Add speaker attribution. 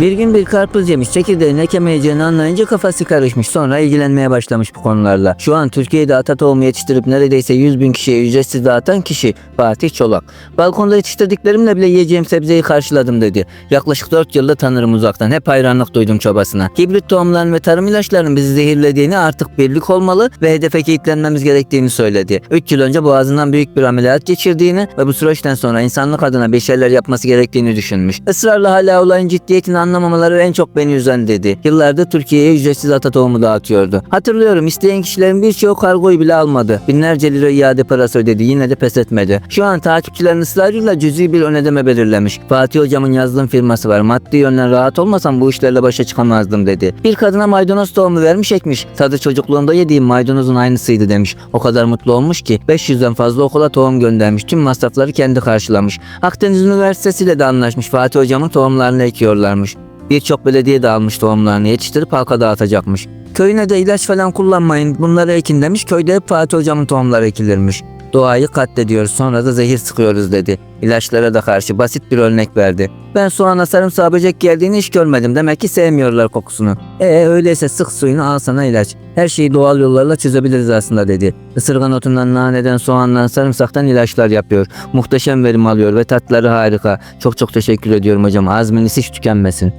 Speaker 1: Bir gün bir karpuz yemiş çekirdeğini ekemeyeceğini anlayınca kafası karışmış sonra ilgilenmeye başlamış bu konularla. Şu an Türkiye'de ata tohumu yetiştirip neredeyse 100 bin kişiye ücretsiz dağıtan kişi Fatih Çolak. Balkonda yetiştirdiklerimle bile yiyeceğim sebzeyi karşıladım dedi. Yaklaşık 4 yılda tanırım uzaktan hep hayranlık duydum çobasına. Hibrit tohumların ve tarım ilaçlarının bizi zehirlediğini artık birlik olmalı ve hedefe kilitlenmemiz gerektiğini söyledi. 3 yıl önce boğazından büyük bir ameliyat geçirdiğini ve bu süreçten sonra insanlık adına bir şeyler yapması gerektiğini düşünmüş. Israrla hala olayın ciddiyetini anlamamaları en çok beni üzen dedi. Yıllardır Türkiye'ye ücretsiz ata tohumu dağıtıyordu. Hatırlıyorum isteyen kişilerin birçoğu kargoyu bile almadı. Binlerce lira iade parası ödedi yine de pes etmedi. Şu an takipçilerin ısrarıyla cüzi bir ön ödeme belirlemiş. Fatih hocamın yazdığım firması var. Maddi yönden rahat olmasam bu işlerle başa çıkamazdım dedi. Bir kadına maydanoz tohumu vermiş ekmiş. Tadı çocukluğumda yediğim maydanozun aynısıydı demiş. O kadar mutlu olmuş ki 500'den fazla okula tohum göndermiş. Tüm masrafları kendi karşılamış. Akdeniz Üniversitesi ile de anlaşmış. Fatih hocamın tohumlarını ekiyorlarmış. Birçok belediye de almış tohumlarını yetiştirip halka dağıtacakmış. Köyüne de ilaç falan kullanmayın bunları ekin demiş. Köyde hep Fatih hocamın tohumları ekilirmiş. Doğayı katlediyoruz sonra da zehir sıkıyoruz dedi. İlaçlara da karşı basit bir örnek verdi. Ben soğana sarımsağı böcek geldiğini hiç görmedim. Demek ki sevmiyorlar kokusunu. E öyleyse sık suyunu al sana ilaç. Her şeyi doğal yollarla çözebiliriz aslında dedi. Isırgan otundan, naneden, soğandan, sarımsaktan ilaçlar yapıyor. Muhteşem verim alıyor ve tatları harika. Çok çok teşekkür ediyorum hocam. Azminiz hiç tükenmesin.